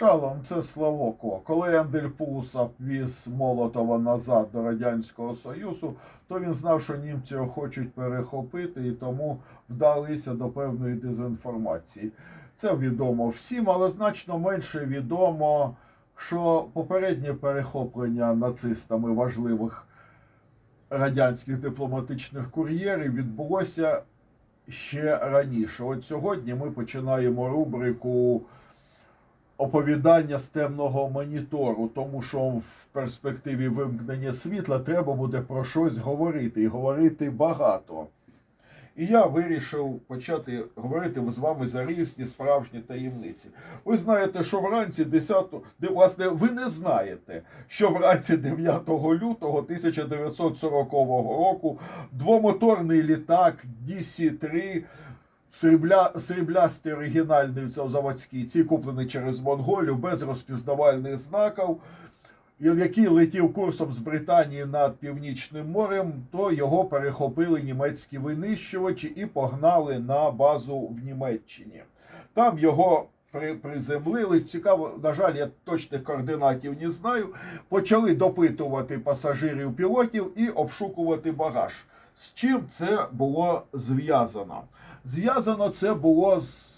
Шалом це Славоко. Коли Андельпуса віз Молотова назад до Радянського Союзу, то він знав, що німці хочуть перехопити і тому вдалися до певної дезінформації. Це відомо всім, але значно менше відомо, що попереднє перехоплення нацистами важливих радянських дипломатичних кур'єрів відбулося ще раніше. От сьогодні ми починаємо рубрику оповідання з темного монітору, тому що в перспективі вимкнення світла треба буде про щось говорити і говорити багато. І я вирішив почати говорити з вами за різні справжні таємниці. Ви знаєте, що вранці 10, де, власне, ви не знаєте, що вранці 9 лютого 1940 року двомоторний літак DC-3 срібля, сріблястий оригінальний це заводський, ці куплений через Монголію без розпізнавальних знаків, який летів курсом з Британії над Північним морем, то його перехопили німецькі винищувачі і погнали на базу в Німеччині. Там його при, приземлили. Цікаво, на жаль, я точних координатів не знаю. Почали допитувати пасажирів пілотів і обшукувати багаж. З чим це було зв'язано? Зв'язано це було з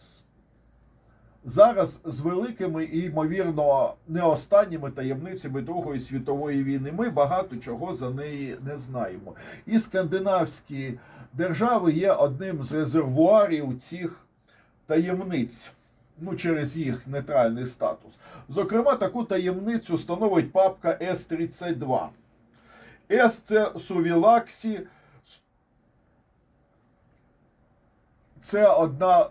зараз з великими і, ймовірно, не останніми таємницями Другої світової війни. Ми багато чого за неї не знаємо. І скандинавські держави є одним з резервуарів цих таємниць. Ну, через їх нейтральний статус. Зокрема, таку таємницю становить папка С-32. С це Сувілаксі. Це одна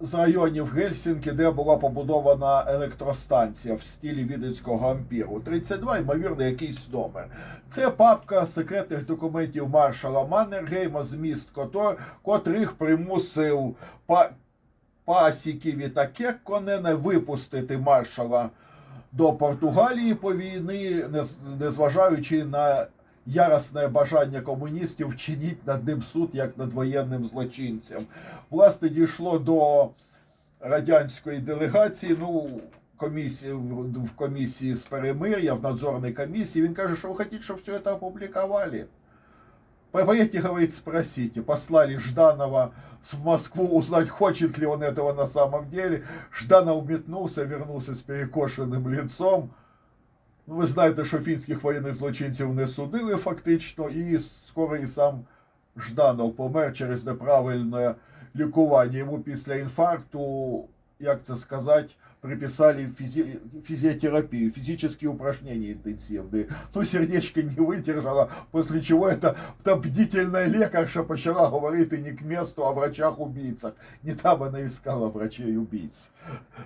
з районів Гельсінки, де була побудована електростанція в стилі віденського ампіру. 32, ймовірно, якийсь номер. Це папка секретних документів маршала Маннергейма, зміст кото- котрих примусив па- пасіків і таке Конене випустити маршала до Португалії по війни, незважаючи на яростне бажання комуністів вчинити над ним суд як над воєнним злочинцем. Власне, дійшло до радянської делегації. Ну, комісії в в комісії з перемир'я, в надзорній комісії. Він каже, що ви хочете, щоб все це опубліковали. Поедете, говорит, спросите. Послали Жданова в Москву узнать, хочет ли он этого на самом деле. Жданов метнулся, вернулся с перекошенным лицом. Ну, ви знаєте, що фінських воєнних злочинців не судили фактично, і скоро і сам Жданов помер через неправильне лікування. Йому після інфаркту, як це сказати, приписали фізи... физиотерапию, физические упражнения интенсивные. Ну, сердечко не выдержало, после чего эта, та бдительная лекарша почала говорити не к месту, а врачах-убійцях. Не там вона іскала врачей-убійць.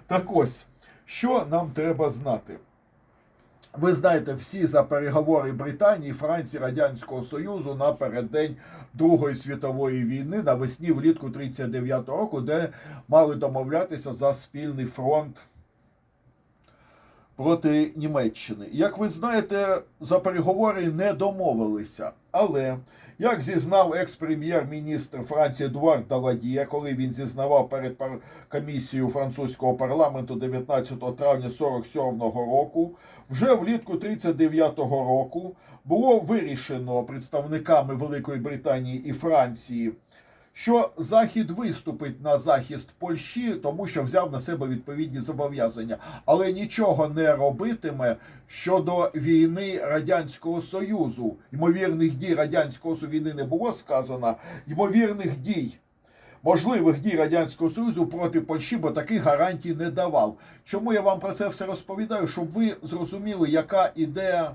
Так ось, що нам треба знати? Ви знаєте всі за переговори Британії, Франції, Радянського Союзу на переддень Другої світової війни навесні влітку 39 року, де мали домовлятися за спільний фронт проти Німеччини. Як ви знаєте, за переговори не домовилися. Але як зізнав екс-прем'єр-міністр Франції Едуард Даладіє, коли він зізнавав перед комісією французького парламенту 19 травня 47-го року, вже влітку 39-го року було вирішено представниками Великої Британії і Франції що Захід виступить на захист Польщі, тому що взяв на себе відповідні зобов'язання, але нічого не робитиме щодо війни Радянського Союзу. Ймовірних дій Радянського Союзу війни не було сказано. Ймовірних дій. Можливих дій Радянського Союзу проти Польщі, бо таких гарантій не давав. Чому я вам про це все розповідаю? Щоб ви зрозуміли, яка іде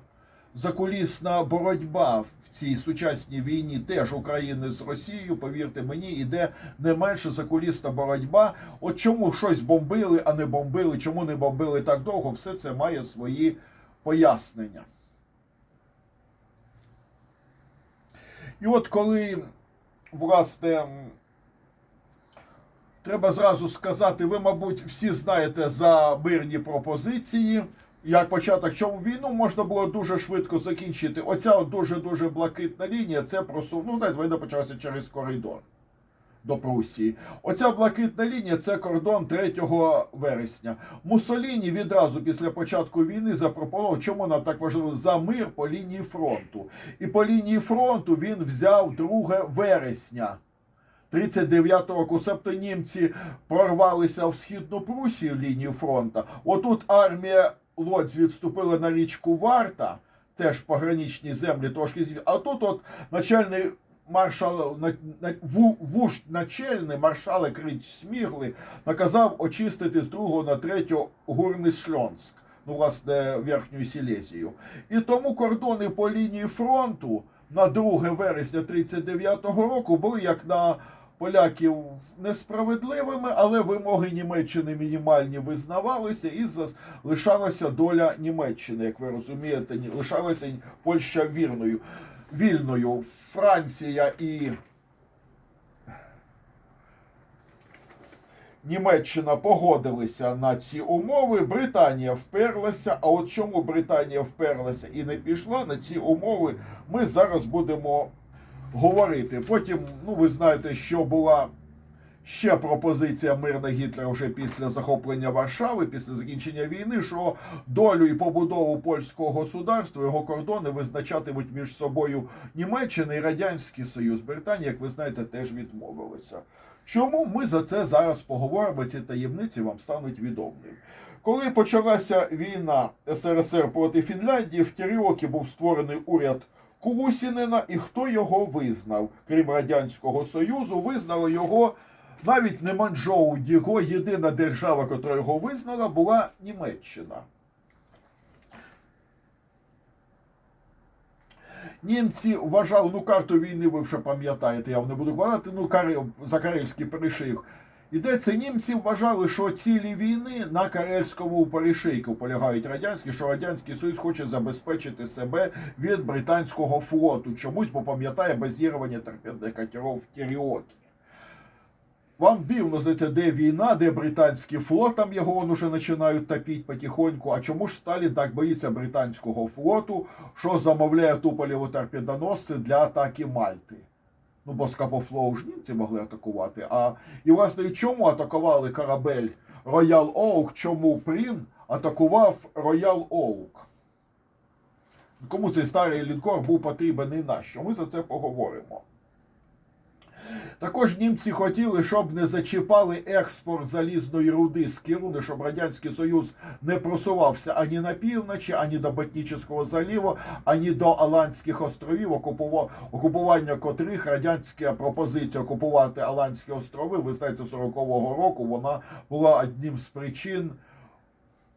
закулісна боротьба цій сучасній війні теж України з Росією, повірте мені, іде не менше закулісна боротьба. От чому щось бомбили, а не бомбили, чому не бомбили так довго, все це має свої пояснення. І от коли, власне, треба зразу сказати, ви, мабуть, всі знаєте за мирні пропозиції. Як початок чому війну можна було дуже швидко закінчити. Оця дуже-дуже блакитна лінія, це просув... Ну, знаєте, війна почалася через коридор. до Прусії. Оця блакитна лінія це кордон 3 вересня. Муссоліні відразу після початку війни запропонував, чому нам так важливо за мир по лінії фронту. І по лінії фронту він взяв 2 вересня. 39 року, себто німці прорвалися в східну Прусію лінію фронту. Отут армія Лодзь відступила на річку Варта, теж пограничні землі трошки звільнили. А тут от начальний маршал на, на, ву- вуждь начальний маршалик Рич Смігли наказав очистити з 2 на 3 Гурний Шльонськ, ну, власне, Верхню Сілезію. І тому кордони по лінії фронту на 2 вересня 39-го року були як на поляків несправедливими, але вимоги Німеччини мінімальні визнавалися і залишалася доля Німеччини, як ви розумієте, лишалася Польща вірною, вільною. Франція і Німеччина погодилися на ці умови. Британія вперлася. А от чому Британія вперлася і не пішла на ці умови, ми зараз будемо говорити. Потім, ну ви знаєте, що була ще пропозиція мирна Гітлера вже після захоплення Варшави, після закінчення війни, що долю і побудову польського государства, його кордони визначатимуть між собою Німеччина і Радянський Союз. Британія, як ви знаєте, теж відмовилася. Чому ми за це зараз поговоримо? Ці таємниці вам стануть відомими. Коли почалася війна СРСР проти Фінляндії, в Теріокі був створений уряд Кулусінина, і хто його визнав, крім Радянського Союзу, визнали його навіть не Манчжоу, його єдина держава, яка його визнала, була Німеччина. Німці вважали, ну карту війни ви вже пам'ятаєте, я вам не буду говорити, ну за Карельський перешийок. Ідеться, німці вважали, що цілі війни на Карельському перешийку полягають радянські, що Радянський Союз хоче забезпечити себе від британського флоту. Чомусь, бо пам'ятає базірування торпедних катерів в Теріокі. Вам дивно, здається, де війна, де британський флот, там його вон уже починають топити потихоньку. А чому ж Сталін так боїться британського флоту, що замовляє туполєву торпедоносці для атаки Мальти? Ну, бо Скапофлоу ж німці могли атакувати. А і власне чому атакували корабель Роял Оук? Чому Прін атакував Роял Оук? Кому цей старий лінкор був потрібен і нащо? Ми за це поговоримо. Також німці хотіли, щоб не зачіпали експорт залізної руди з Кіруни, щоб Радянський Союз не просувався ані на півночі, ані до Ботнічського заліву, ані до Аландських островів, окупування котрих радянська пропозиція окупувати Аландські острови, ви знаєте, 40-го року вона була одним з причин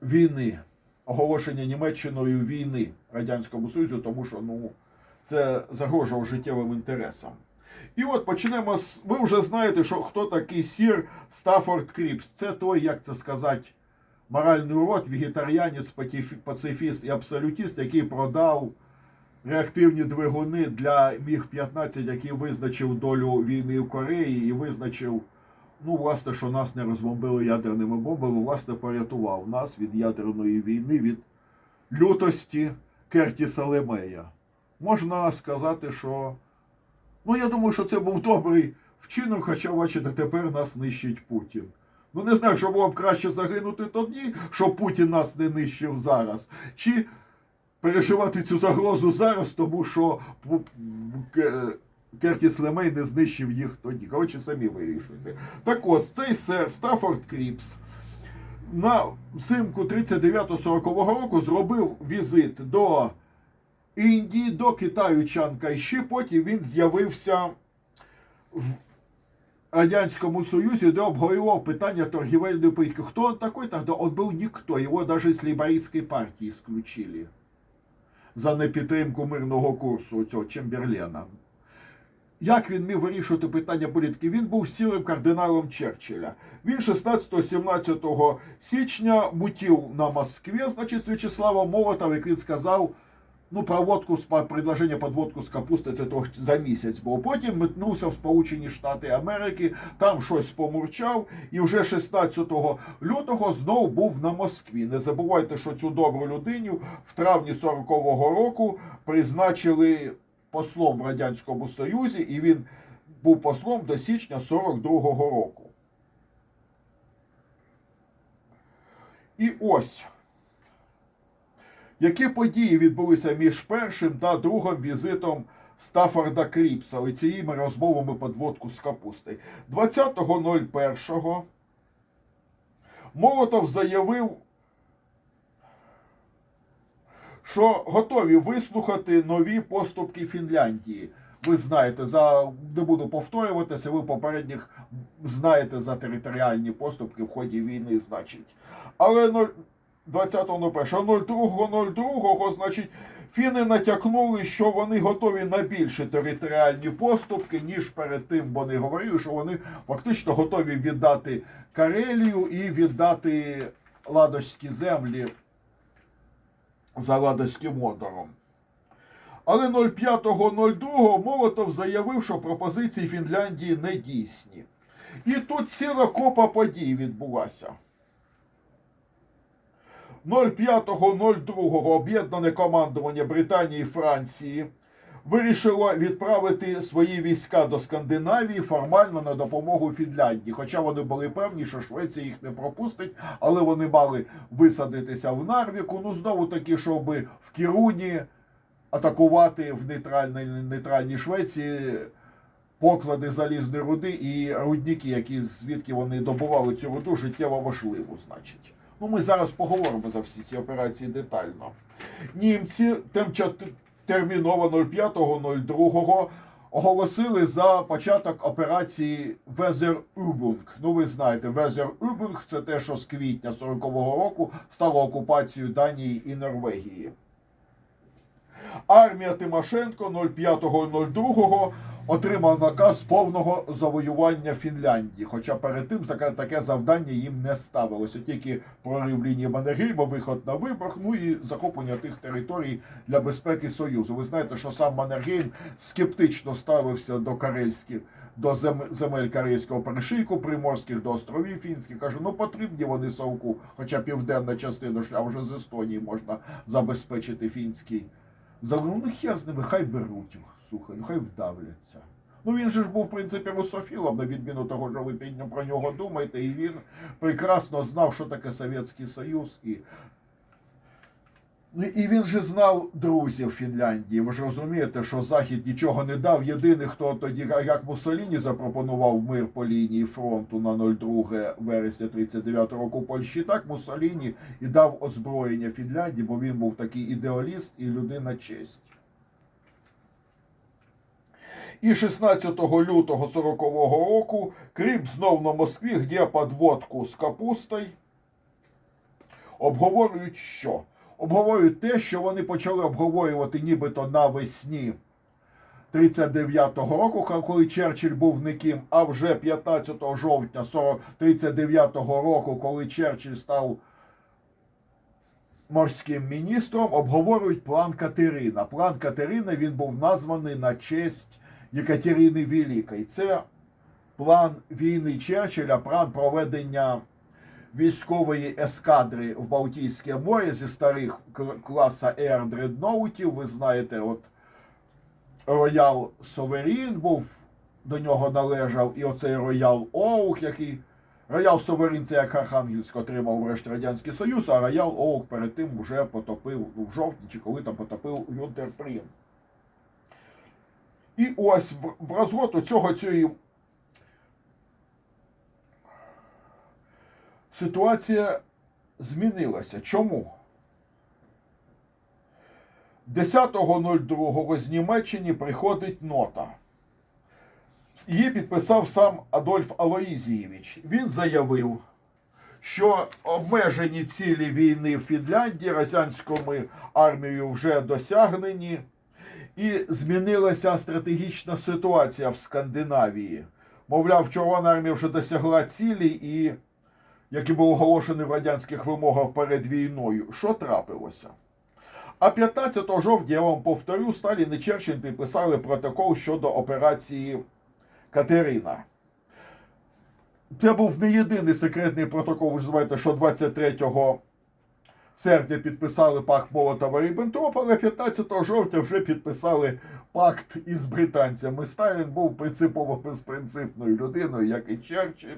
війни, оголошення Німеччиною війни Радянському Союзу, тому що ну, це загрожував життєвим інтересам. І от почнемо з. Ви вже знаєте, що хто такий сір Стаффорд Кріпс. Це той, як це сказати, моральний урод, вегетаріанець, пацифіст і абсолютіст, який продав реактивні двигуни для Міг-15, який визначив долю війни в Кореї і визначив, ну, власне, що нас не розбомбили ядерними бомбами, власне, порятував нас від ядерної війни, від лютості Кертіса Лемея. Можна сказати, що. Ну, я думаю, що це був добрий вчинок, хоча, бачите, тепер нас нищить Путін. Ну, не знаю, що було б краще загинути тоді, щоб Путін нас не нищив зараз. Чи переживати цю загрозу зараз, тому що Кертіс Лемей не знищив їх тоді. Коротше, самі вирішуйте. Так ось, цей сер Стаффорд Кріпс на взимку 39-40 року зробив візит до Індії, до Китаю Чан Кайші, потім він з'явився в Радянському Союзі, де обговорював питання торгівельної політики. Хто он такой тогда? Он был никто. Его даже из лейбористской партии исключили за непідтримку мирного курсу цього Чемберлена. Як він міг вирішувати питання політики? Він був сілим кардиналом Черчилля. Він 16-17 січня мутів на Москві, значить, з В'ячеславом Молотова, як він сказав, ну, про водку, з- предложення під водку з капусти це то за місяць було. Потім метнувся в Сполучені Штати Америки, там щось помурчав, і вже 16 лютого знов був на Москві. Не забувайте, що цю добру людиню в травні 40-го року призначили послом в Радянському Союзі, і він був послом до січня 42-го року. І ось. Які події відбулися між першим та другим візитом Стаффорда Кріпса? Оцією розмовами подводку з капусти. 20.01 Молотов заявив, що готові вислухати нові поступки Фінляндії. Ви знаєте, за не буду повторюватися, ви попередніх знаєте за територіальні поступки в ході війни, значить. Але 20.01.02.02, значить, фіни натякнули, що вони готові на більші територіальні поступки, ніж перед тим вони говорили, що вони фактично готові віддати Карелію і віддати Ладожські землі за Ладожським одором. Але 05.02 Молотов заявив, що пропозиції Фінляндії не дійсні. І тут ціла копа подій відбулася. 05.02 об'єднане командування Британії і Франції вирішило відправити свої війська до Скандинавії формально на допомогу Фінляндії. Хоча вони були певні, що Швеція їх не пропустить, але вони мали висадитися в Нарвіку. Ну знову таки, щоб в Кіруні атакувати в нейтральній, нейтральній Швеції поклади залізної руди і рудники, які звідки вони добували цю руду, життєво важливу, значить. Ну, ми зараз поговоримо за всі ці операції детально. Німці терміново 05.02 оголосили за початок операції Везер-Убунг. Ну, ви знаєте, Везер-Убунг – це те, що з квітня 40-го року стало окупацією Данії і Норвегії. Армія Тимошенко 05.02 отримав наказ повного завоювання Фінляндії. Хоча перед тим таке, завдання їм не ставилося. Тільки прорив лінії Маннергейма, виход на вибор, ну і захоплення тих територій для безпеки Союзу. Ви знаєте, що сам Маннергейм скептично ставився до карельських. До земель Карельського перешийку, приморських до островів фінських. Каже, ну потрібні вони совку, хоча південна частина, а вже з Естонії можна забезпечити фінський Загнув, ну хер з ними, хай беруть, слухай, ну хай вдавляться. Ну він же ж був, в принципі, русофілом, на відміну того, що ви про нього думаєте, і він прекрасно знав, що таке Совєтський Союз. І, і він же знав друзів Фінляндії. Ви ж розумієте, що Захід нічого не дав. Єдиний, хто тоді, як Муссоліні запропонував мир по лінії фронту на 02 вересня 39 року Польщі, так Муссоліні і дав озброєння Фінляндії, бо він був такий ідеаліст і людина честь. І 16 лютого 40 року Крим знов на Москві, где подводку з капустою, обговорюють що? Обговорюють те, що вони почали обговорювати нібито навесні 39-го року, коли Черчилль був никим, а вже 15 жовтня 39-го року, коли Черчилль став морським міністром, обговорюють план Катерина. План Катерина він був названий на честь Єкатерини Великої. Це план війни Черчилля, план проведення військової ескадри в Балтійське море зі старих класа Air дредноутів. Ви знаєте, от Роял Соверін був, до нього належав, і оцей Роял Оух, який. Роял Соверін це як Архангельськ отримав врешті Радянський Союз, а Роял Оух перед тим вже потопив ну, в жовтні чи коли там потопив Юнтерпрін. І ось в, розгорту цього цієї ситуація змінилася. Чому? 10.02 з Німеччини приходить нота. Її підписав сам Адольф Алоїзійович. Він заявив, що обмежені цілі війни в Фінляндії радянською армією вже досягнені, і змінилася стратегічна ситуація в Скандинавії. Мовляв, Червона армія вже досягла цілі, і які були оголошені в радянських вимогах перед війною. Що трапилося? А 15 жовтня, я вам повторю, Сталін і Черчилль підписали протокол щодо операції Катерина. Це був не єдиний секретний протокол. Ви ж знаєте, що 23 серпня підписали пакт Молотова Ріббентропа, але 15 жовтня вже підписали пакт із британцями. Сталін був принципово безпринципною людиною, як і Черчилль.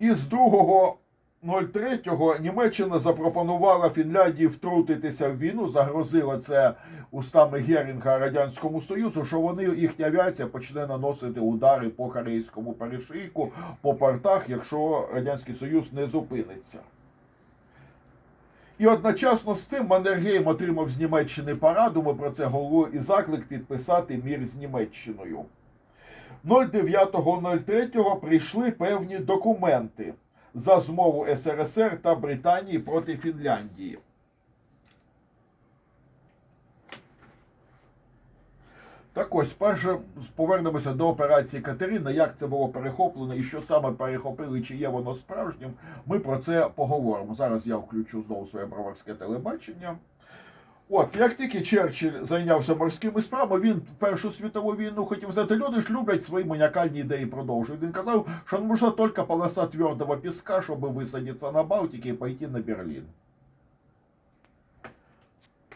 І з 2.03 Німеччина запропонувала Фінляндії втрутитися в війну, загрозила це устами Герінга Радянському Союзу, що вони їхня авіація почне наносити удари по корейському перешийку, по портах, якщо Радянський Союз не зупиниться. І одночасно з тим Маннергейм отримав з Німеччини пораду, ми про це говорили, і заклик підписати мір з Німеччиною. 09.03 прийшли певні документи за змову СРСР та Британії проти Фінляндії. Так ось, перше повернемося до операції Катерина. Як це було перехоплено і що саме перехопили, чи є воно справжнім, ми про це поговоримо. Зараз я включу знову своє броварське телебачення. От, як тільки Черчилль зайнявся морськими справами, він Першу світову війну хотів знати, люди ж люблять свої маніакальні ідеї продовжують. Він казав, що нужна тільки полоса твердого піска, щоб висадитися на Балтиці і пойти на Берлін.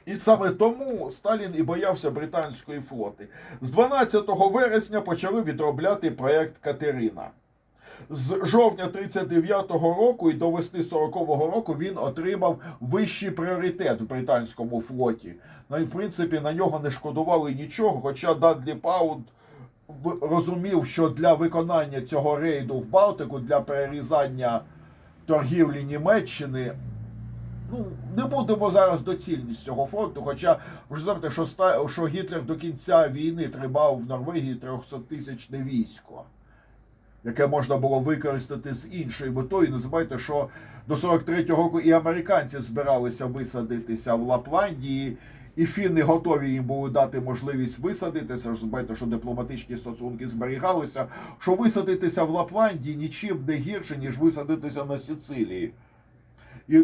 І саме тому Сталін і боявся британської флоти. З 12 вересня почали відробляти проект Катерина. З жовтня 39-го року і до весни 40-го року він отримав вищий пріоритет в британському флоті. Ну, і, в принципі, на нього не шкодували нічого, хоча Дадлі Паунд розумів, що для виконання цього рейду в Балтику, для перерізання торгівлі Німеччини, ну, не будемо зараз доцільність цього фронту. Хоча ви ж знаєте, що, що Гітлер до кінця війни тримав в Норвегії 300-тисячне військо, яке можна було використати з іншою метою. Не забувайте, що до 43-го року і американці збиралися висадитися в Лапландії. І фіни готові їм були дати можливість висадитися. Забувайте, що дипломатичні стосунки зберігалися. Що висадитися в Лапландії нічим не гірше, ніж висадитися на Сіцилії. І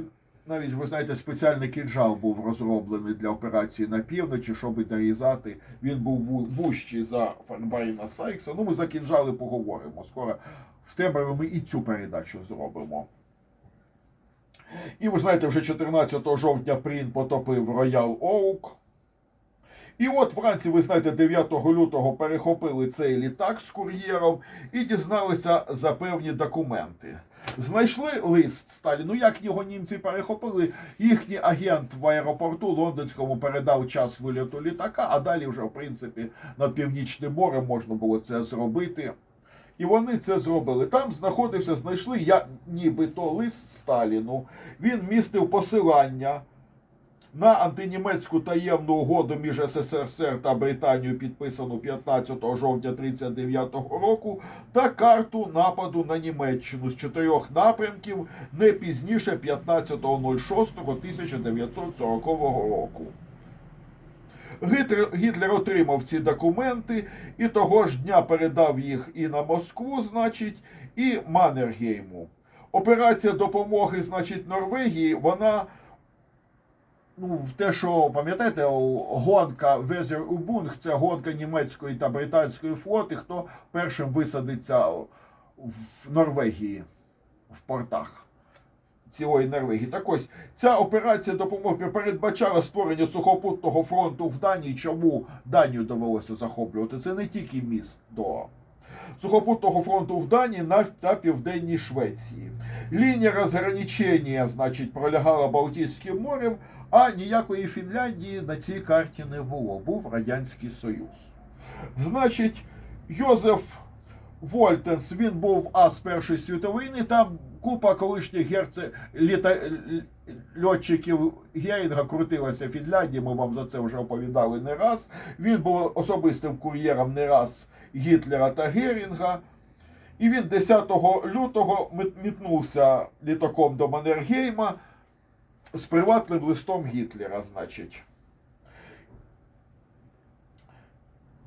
навіть ви знаєте, спеціальний кінжал був розроблений для операції на півночі, щоб нарізати. Він був ву- вужчий за Фарбайна Сайкса. Ну, ми за кінжали поговоримо. Скоро в тебе ми і цю передачу зробимо. І ви знаєте, вже 14 жовтня Прін потопив Роял Оук. І от вранці, ви знаєте, 9 лютого перехопили цей літак з кур'єром і дізналися за певні документи. Знайшли лист Сталіну, як його німці перехопили. Їхній агент в аеропорту лондонському передав час вильоту літака, а далі вже, в принципі, над Північним морем можна було це зробити. І вони це зробили. Там знаходився, знайшли я нібито лист Сталіну. Він містив посилання на антинімецьку таємну угоду між СССР та Британією, підписану 15 жовтня 1939 року, та карту нападу на Німеччину з чотирьох напрямків не пізніше 15.06.1940 року. Гітлер, отримав ці документи і того ж дня передав їх і на Москву, значить, і Маннергейму. Операція допомоги, значить, Норвегії, вона ну, те, що пам'ятаєте, гонка Везер Убунг, це гонка німецької та британської флоти, хто першим висадиться в Норвегії в портах цілої Норвегії. Так ось ця операція допомоги передбачала створення сухопутного фронту в Данії. Чому Данію довелося захоплювати? Це не тільки міст до сухопутного фронту в Данії та південній Швеції. Лінія розграничення, значить, пролягала Балтійським морем, а ніякої Фінляндії на цій карті не було. Був Радянський Союз. Значить, Йозеф Вольтенс, він був ас Першої світової там купа колишніх герце... літа... льотчиків Герінга крутилася в Фінляндії, ми вам за це вже оповідали не раз. Він був особистим кур'єром не раз Гітлера та Герінга. І він 10 лютого мітнувся літаком до Маннергейма з приватним листом Гітлера, значить.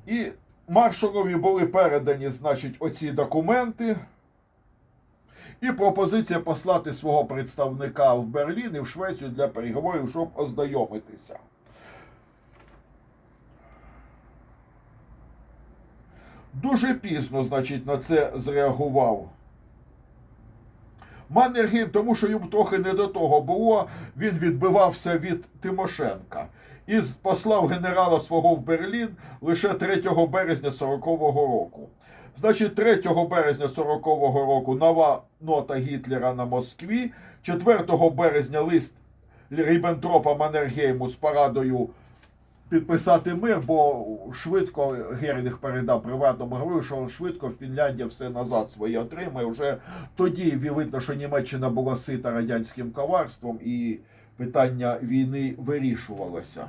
І маршалові були передані, значить, оці документи. І пропозиція послати свого представника в Берлін і в Швецію для переговорів, щоб ознайомитися. Дуже пізно, значить, на це зреагував Маннергейм, тому що йому трохи не до того було, він відбивався від Тимошенка і послав генерала свого в Берлін лише 3 березня 40-го року. Значить, 3 березня 40-го року нова нота Гітлера на Москві, 4 березня лист Ріббентропа Маннергейму з порадою підписати мир, бо швидко Герінг передав приватному говорю, що швидко Фінляндія все назад своє отримає. Вже тоді видно, що Німеччина була сита радянським коварством і питання війни вирішувалося.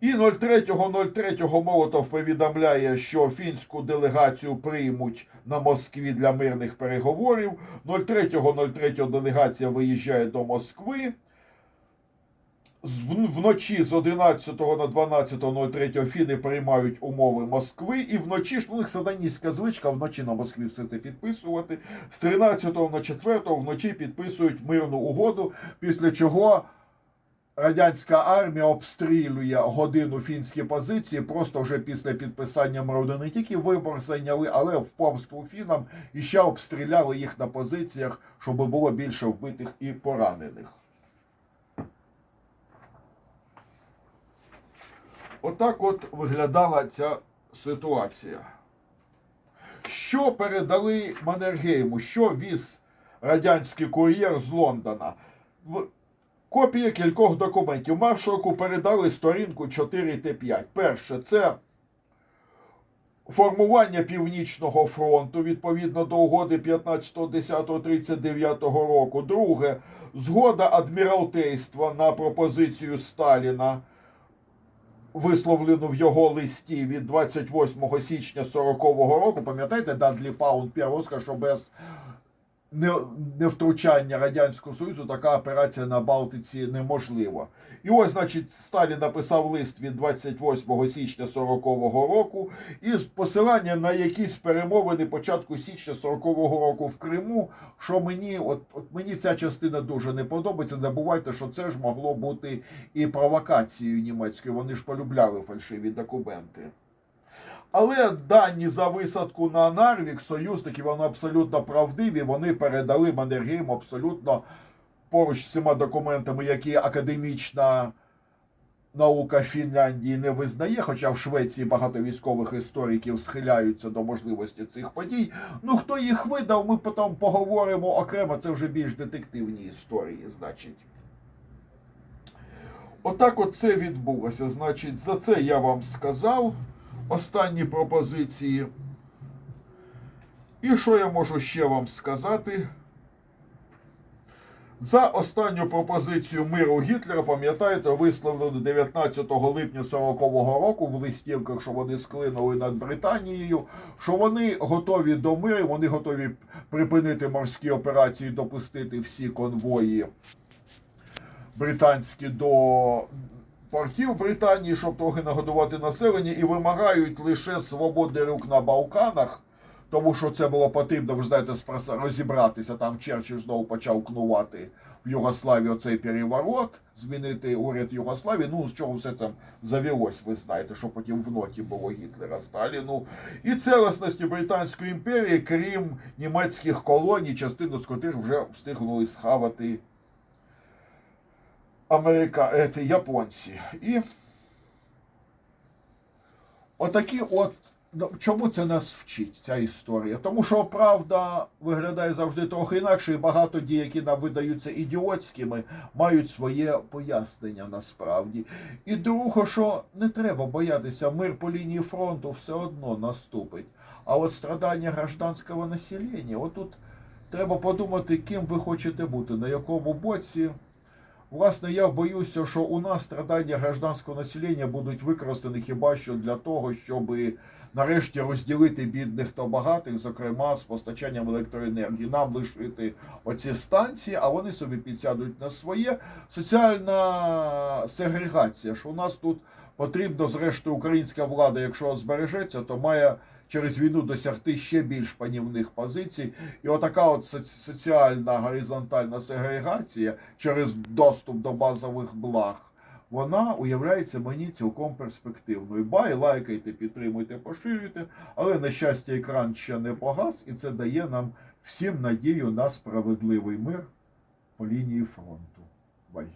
І 03.03 Молотов повідомляє, що фінську делегацію приймуть на Москві для мирних переговорів. 03.03 делегація виїжджає до Москви. Вночі з 11 на 12.03 фіни приймають умови Москви, і вночі ж у них сатаністська звичка вночі на Москві все це підписувати. З 13 на 4 вночі підписують мирну угоду, після чого радянська армія обстрілює годину фінські позиції. Просто вже після підписання миру не тільки вибор зайняли, але в помсту фінам і ще обстріляли їх на позиціях, щоб було більше вбитих і поранених. Отак от виглядала ця ситуація. Що передали Маннергейму? Що віз радянський кур'єр з Лондона? Копія кількох документів. Маршалку передали сторінку 4 Т5. Перше, це формування Північного фронту відповідно до угоди 15.10.39 року. Друге, згода адміралтейства на пропозицію Сталіна висловлену в його листі від 28 січня 40-го року. Пам'ятаєте, Дадлі Паун П'єро сказав, що без невтручання Радянського Союзу така операція на Балтиці неможлива. І ось, значить, Сталін написав лист від 28 січня 40-го року із посиланням на якісь перемовини початку січня 40-го року в Криму. Що мені, от, от мені ця частина дуже не подобається. Не забувайте, що це ж могло бути і провокацією німецькою. Вони ж полюбляли фальшиві документи. Але дані за висадку на Нарвік, союзники, вони абсолютно правдиві. Вони передали Маннергейму абсолютно поруч з цими документами, які академічна наука Фінляндії не визнає, хоча в Швеції багато військових істориків схиляються до можливості цих подій. Ну хто їх видав, ми потім поговоримо окремо. Це вже більш детективні історії, значить. Отак от це відбулося. Значить, за це я вам сказав останні пропозиції. І що я можу ще вам сказати? За останню пропозицію миру Гітлера, пам'ятаєте, висловлену 19 липня 40-го року в листівках, що вони склинули над Британією, що вони готові до миру, вони готові припинити морські операції, допустити всі конвої британські до портів Британії, щоб трохи нагодувати населення, і вимагають лише свободи рук на Балканах, тому що це було потрібно, ви знаєте, розібратися. Там Черчилль знову почав кнувати в Югославії оцей переворот, змінити уряд Югославії. Ну, з чого все це завелось, ви знаєте, що потім в ноті було Гітлера Сталіну. І цілісності Британської імперії, крім німецьких колоній, частину з котрих вже встигнули схавати Америка, це японці. І отакі от. ну, Чому це нас вчить, ця історія? Тому що правда виглядає завжди трохи інакше, і багато дій, які нам видаються ідіотськими, мають своє пояснення насправді. І друге, що не треба боятися, мир по лінії фронту все одно наступить. А от страдання гражданського населення, отут треба подумати, ким ви хочете бути, на якому боці. Власне, я боюся, що у нас страдання гражданського населення будуть використані хіба що для того, щоб нарешті розділити бідних та багатих, зокрема з постачанням електроенергії. Нам лишити оці станції, а вони собі підсядуть на своє. Соціальна сегрегація, що у нас тут потрібно, зрештою, українська влада, якщо збережеться, то має через війну досягти ще більш панівних позицій. І отака от соціальна горизонтальна сегрегація через доступ до базових благ. Вона уявляється мені цілком перспективною. Бай, лайкайте, підтримуйте, поширюйте, але на щастя, екран ще не погас, і це дає нам всім надію на справедливий мир по лінії фронту. Бай.